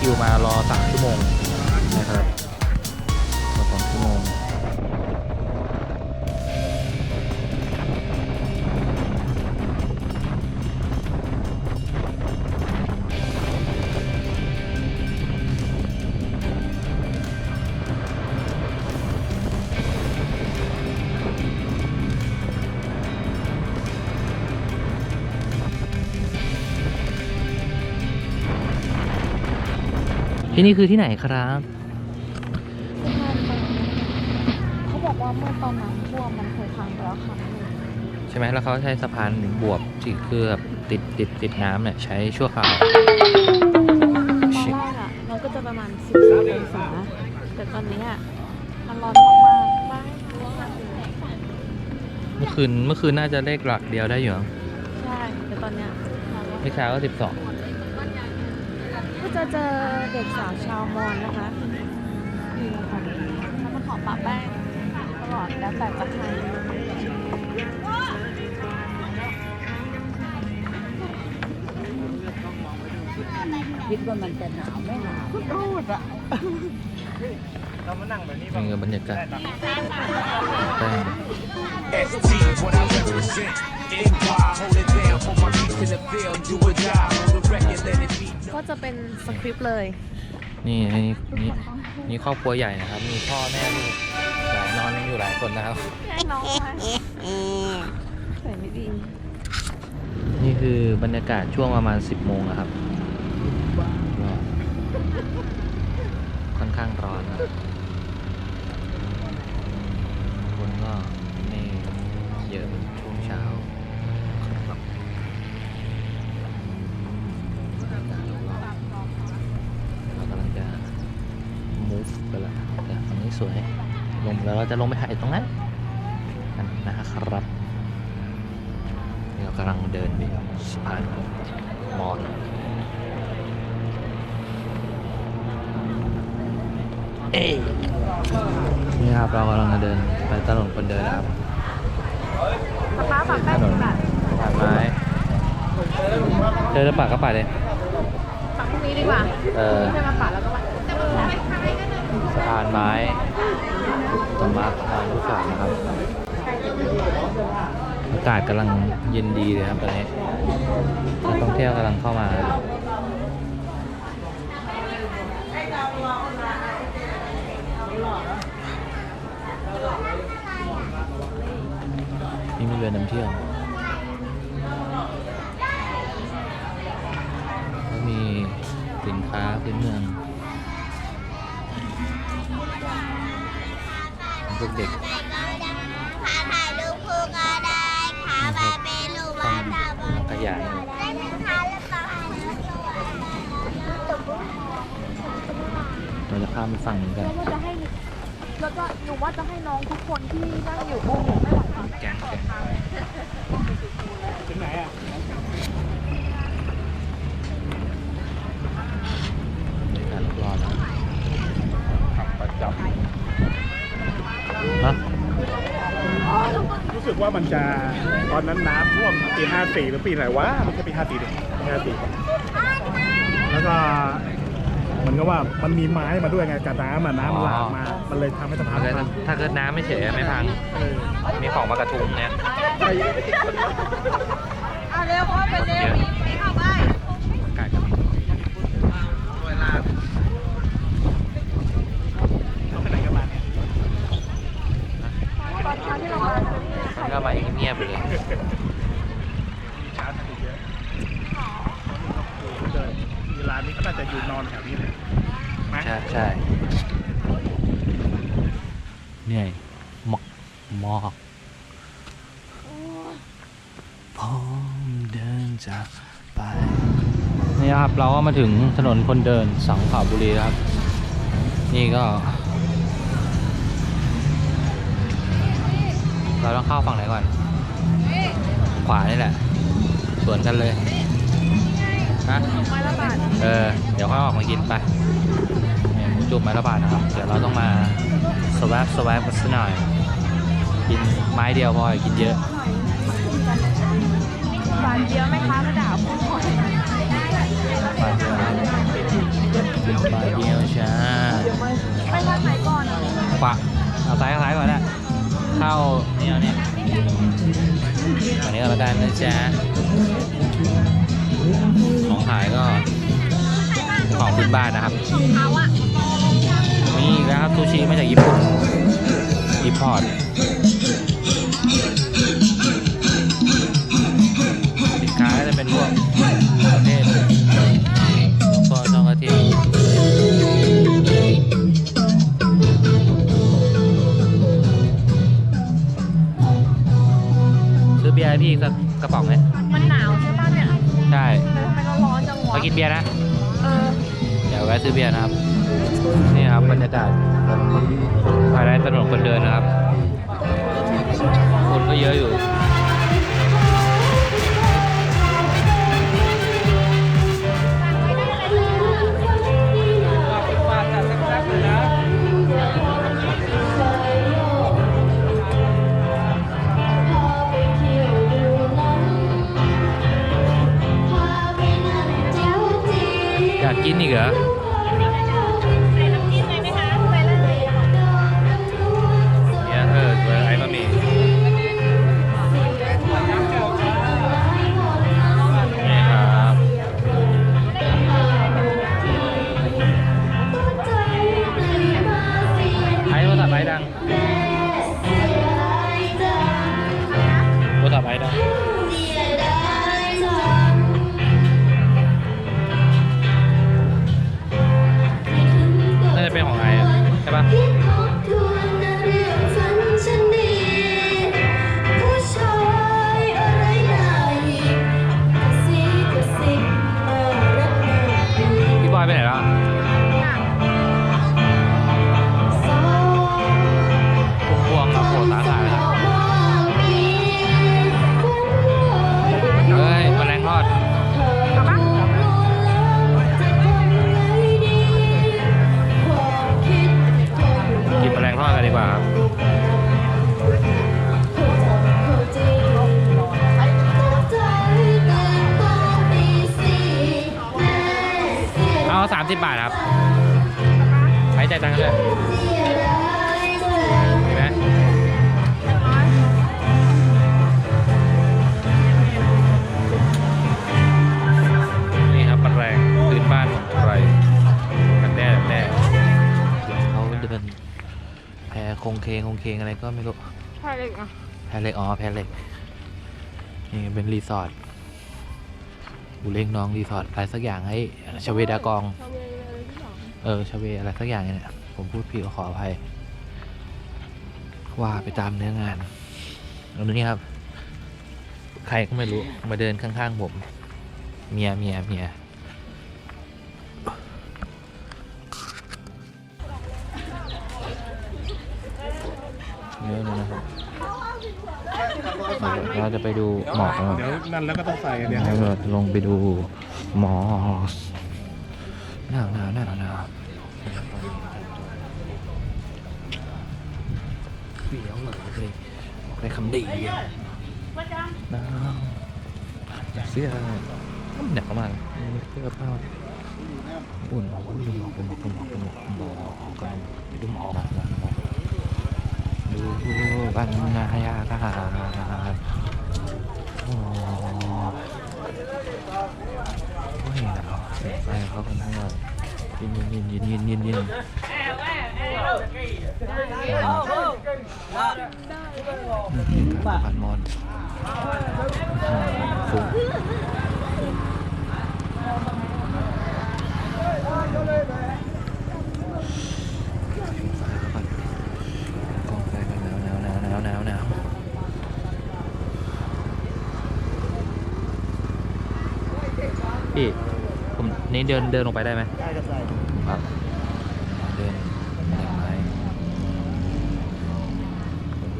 กว่าจะได้คิวมารอสามชั่วโมง ที่นี่คือที่ไหนครับ เขาบอกว่าเมื่อตอนน้ำท่วมมันเคยพังไปแล้วครั้งหนึ่งใช่ไหมแล้วเขาใช้สะพานบวบที่คือแบบติดติดติดน้ำเนี่ยใช้ชั่วคราว ตอนแรกอะมันก็จะประมาณ14องศาแต่ตอนนี้อะมันร้อนมากๆมากเมื่อคืนเมื่อคืนน่าจะเลขหลักเดียวได้อยู่มั้งใช่ แต่ตอนเนี้ยร้อนมาก เมื่อเช้าก็สิบสองก็ จะเจอเด็กสาวชาวมอญนะคะอยู่ของแล้วมาขอปะแป้งตลอดแล้วแต่จะใครคิดว่ามันจะหนาวไม่หนาวพูดอะนี่ก็บรรยากาศแป้ง ST, what I represent. NY, hold it down for my beats in the field. Do or die, on the record, let it be. ก็จะเป็นสคริปต์เลย นี่นี่นี่นี่ครอบครัวใหญ่นะครับ มีพ่อแม่ลูกหลายนอนยังอยู่หลายคนนะครับ แค่น้องมาใส่ไม่ดีนี่คือบรรยากาศช่วงประมาณ 10โมงนะครับก็ค่อนข้างร้อนนะคนก็ ลงแล้วเราจะลงไปถ่ายตรงนั้นกันนะครับเรากำลังเดินไปสะพานมอญเอ้ยนี่ครับเรากำลังจะเดินไปถนนคนเดินนะครับป้าปะถแป้งนนแบบผ่านไม้เจอจะปากก็ปาดเลยปักพรุ่งนี้ดีกว่าเออไม่ใช่มาปัดแล้วก็มาสะพานไม้สมาร์ททางรถไฟนะครับ อากาศกำลังเย็นดีเลยครับตอนนี้นักท่องเที่ยวกำลังเข้ามานี่มีเรือนำเที่ยวแล้วมีสินค้าพื้นเมืองเด็ก ยายได้ไหมคะแล้วก็เราจะข้ามไปฝั่งนี้กันแล้วก็จะให้แล้วก็หนูว่าจะให้น้องทุกคนที่นั่งอยู่โอ้โหไม่ไหวค่ะแกงแกงถึงไหนอะรอบๆนะประจำฮะ รู้สึก ว่ามันจะตอนนั้นน้ำท่วมปี 54 หรือปีไหนวะไม่ใช่ปี 54ดิ54แล้วก็เหมือนกับว่ามันมีไม้มาด้วยไงกับน้ำอะน้ำมันหลากมา มันเลยทำให้สะพานถ้าเกิดพังถ้าเกิดน้ำไม่เฉยไม่พังเออมีของมากระทุ้งเนี่ยเอาเร็วพ่อไปเร็วพี่เข้าไป อากาศจะดี เขาไปไหนกันมาเนี่ย ตอนเช้าที่เรามาจะไม่มีใคร มันก็มาเงียบๆไปเลย มีช้างถูกเยอะเดินเวลานี้ก็น่าจะอยู่นอนแถวนี้เลยไหม ใช่ใช่เหนื่อยหมอกหมอก พร้อมเดินจากไปนี่ครับเราก็มาถึงถนนคนเดินสังขบุรีแล้วครับ นี่ก็ เราต้องเข้าฝั่งไหนก่อน ขวานี่แหละ สวนกันเลยฮะเออ เดี๋ยวค่อยออกมากินไปนี่มูจุ่มไม้ละบาทนะครับ เดี๋ยวเราต้องมาสว a ปสว a ปกันสักหน่อย กินไม้เดียวพออย่ากินเยอะ ฝันเยอะไหมคะกระดาบพูดบาทเดียาเดียวใช่ไปทางไหนก่อนอะขวาเอาซ้ายเาซ้ายก่อนนะเข้าเนี่ยเนี่ยอันนี้ก็แล้วกันนะจ๊ะของขายก็ของพื้นบ้านนะครับมีอีกแล้วครับซูชิมาจากญี่ปุ่นอีพอร์ต เบียร์นะ เออเดี๋ยวแวะซื้อเบียร์นะครับ นี่ครับบรรยากาศภายในถนนคนเดินนะครับ คนก็เยอะอยู่ อย คงเคงคงเคงอะไรก็ไม่รู้ใช่เลยอะแพเหล็กอ๋อแพเหล็กนี่เป็นรีสอร์ทกูเล้งน้องรีสอร์ทอะไรสักอย่างให้ชเวดากองเออชเวอะไรสักอย่างเนี่ยผมพูดผิดก็ขออภัย ว่าไปตามเนื้องานแล้วนี่ครับ ใครก็ไม่รู้มาเดินข้างๆผม เมียเมียเมีย เยอะเลยนะครับเดี๋ยวเราจะไปดูหมอกนะครับเดี๋ยวนั่นแล้วก็ต้องใส่อันเนี้ยแล้วก็ลงไปดูหมอหนาวหนาวหนาวหนาวเปียวเลยบอกได้คำดีหนาวเสื้อหนาวมากเสื้อผ้าอุ่นอุ่นดูหมอกดูหมอกดูหมอกดูหมอกดูหมอกกันไปดูหมอกนะ ดูบรรยากาศโอ้โหเห็นแล้วเสียไฟเขากันทั้งวันยินยินยินยินยินยินยินผ่านมอนฟุ้งกองไฟกันหนาวหนาวหนาวหนาวหนาวหนาว พี่ผม นี้เดินเดินลงไปได้ไหมได้ก็ใส่ครับเดินแหล่งไม้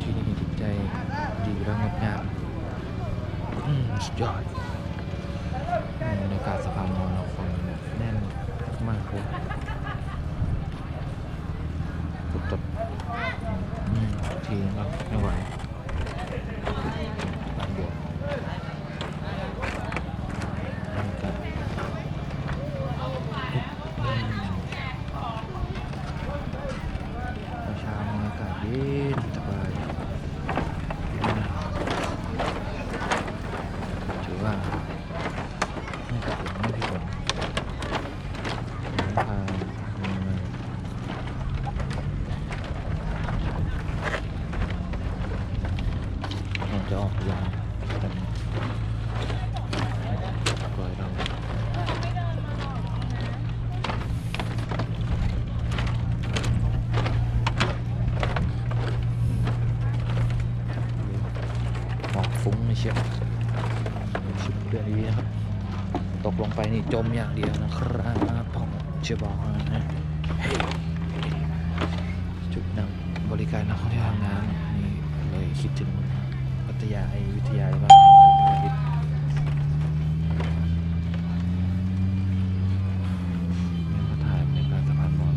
ที่นี่จิตใจดีและงดงามสุดยอดอืมบรรยากาศสะพานมอญคนแน่นมากเลยสุดจบอืมทีนะครับไม่ไหวบางบวกบรรยากาศ อืมเช้า ลง ไปนี่จมอย่างเดียวนะครับผมจะบอกนะจุดนักบริการนักท่องเที่ยวทางน้ำนี่เลยคิดถึงพัทยาไอวิทยาบ้างนี่ก็ถ่ายบรรยากาศสะพานมอญ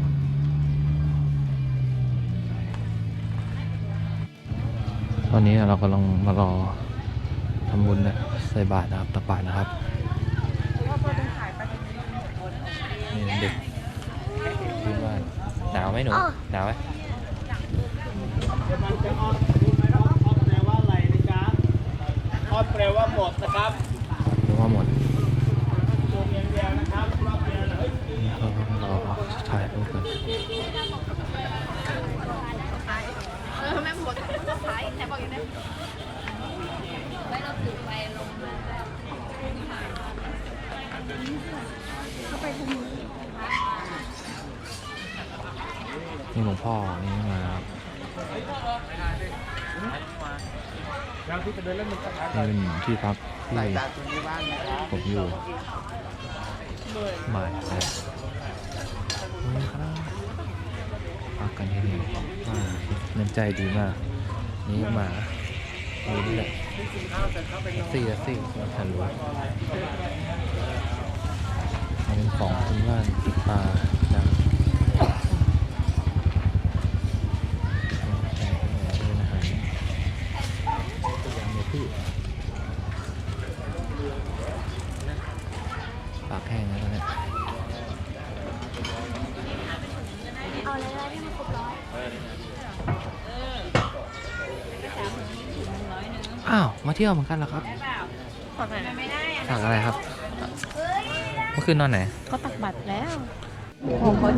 ตอนนี้เรากำลังมารอทำบุญนะใส่บาตรนะครับตักบาตรนะครับ นี่เด็กพื้นบ้านหนาวไหมหนูหนาวไหมออดแปลว่าหมดนะครับหรือว่าหมดตัวเมียเดียวนะครับรอบเดียวนะเฮ้ยนี่เราเราถ่ายรูปกันนี่หลวงพ่อนี่มาครั บแล้วที่จะเดินเล่มันก็นี่เป็นที่พักที่ผมอยู่บ่ายแล้วนี่ครับพักกันที่นี่น้ำใจดีมาก นี่หมาดูนี่แหละสี่สี่มาทันรู้อันนี้ของคุณบ้านปลาดังเดินอาหาร ยำเนื้อพืชปากแห้งแล้วตอนเนี้ย เอาเลยนะที่มันครบร้อย อ้าว มา เที่ยวเหมือนกันเหรอครับฝากอะไรครับเมื่อคืนนอนไหนเขาตักบัตรแล้ว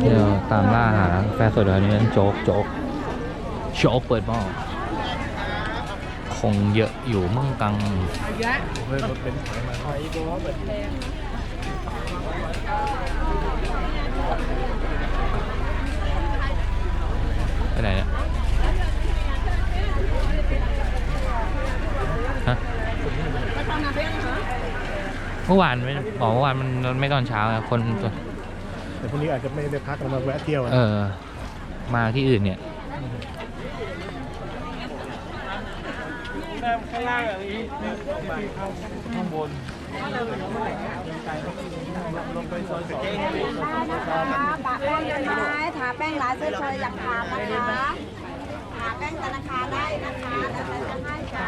เดี๋ยวตามล่าหาแฟนสดเดี๋ยวนี้โจ๊กโจ๊กโจ๊กเปิดหม้อคงเยอะอยู่มั่งกังเฮ้ยรถเป็นถอยมาถอยตัวเปิด ไปไหนเนี่ยฮะ เมื่อวานไม่บอกเมื่อวานมันไม่ตอนเช้าอะคนตัวแต่พรุ่งนี้อาจจะไม่ได้พักเรามาแวะเที่ยวเออ มาที่อื่นเนี่ย ข้างล่างอย่างนี้ข้างบนลงไปซอยสองนะคะปะแป้งได้ไหมทาแป้งร้านเฉยๆอยากทานนะคะทาแป้งธนาคารได้นะคะแล้วแต่จะให้จ้า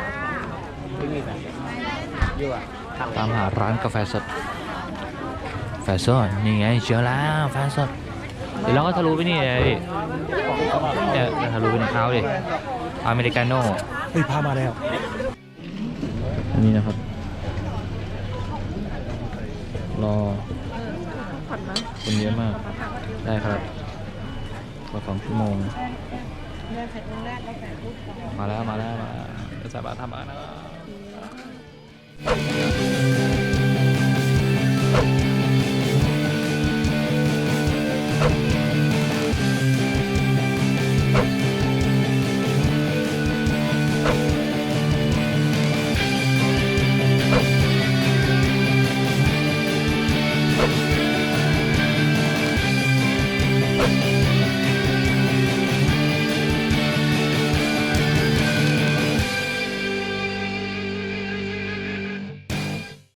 ตามหาร้านกาแฟสดแฟสดนี่ไงเจอแล้วแฟสดเดี๋ยวเราก็ทะลุไปนี่เลยพี่เนี่ยทะลุไปในเท้าดิอเมริกาโน่เฮ้ยพามาแล้ว อันนี้นะครับ รอคนเยอะมาก ได้ครับรอสองชั่วโมง มาแล้ว มาแล้ว มาแล้วจะสามารถทำมาแล้ ว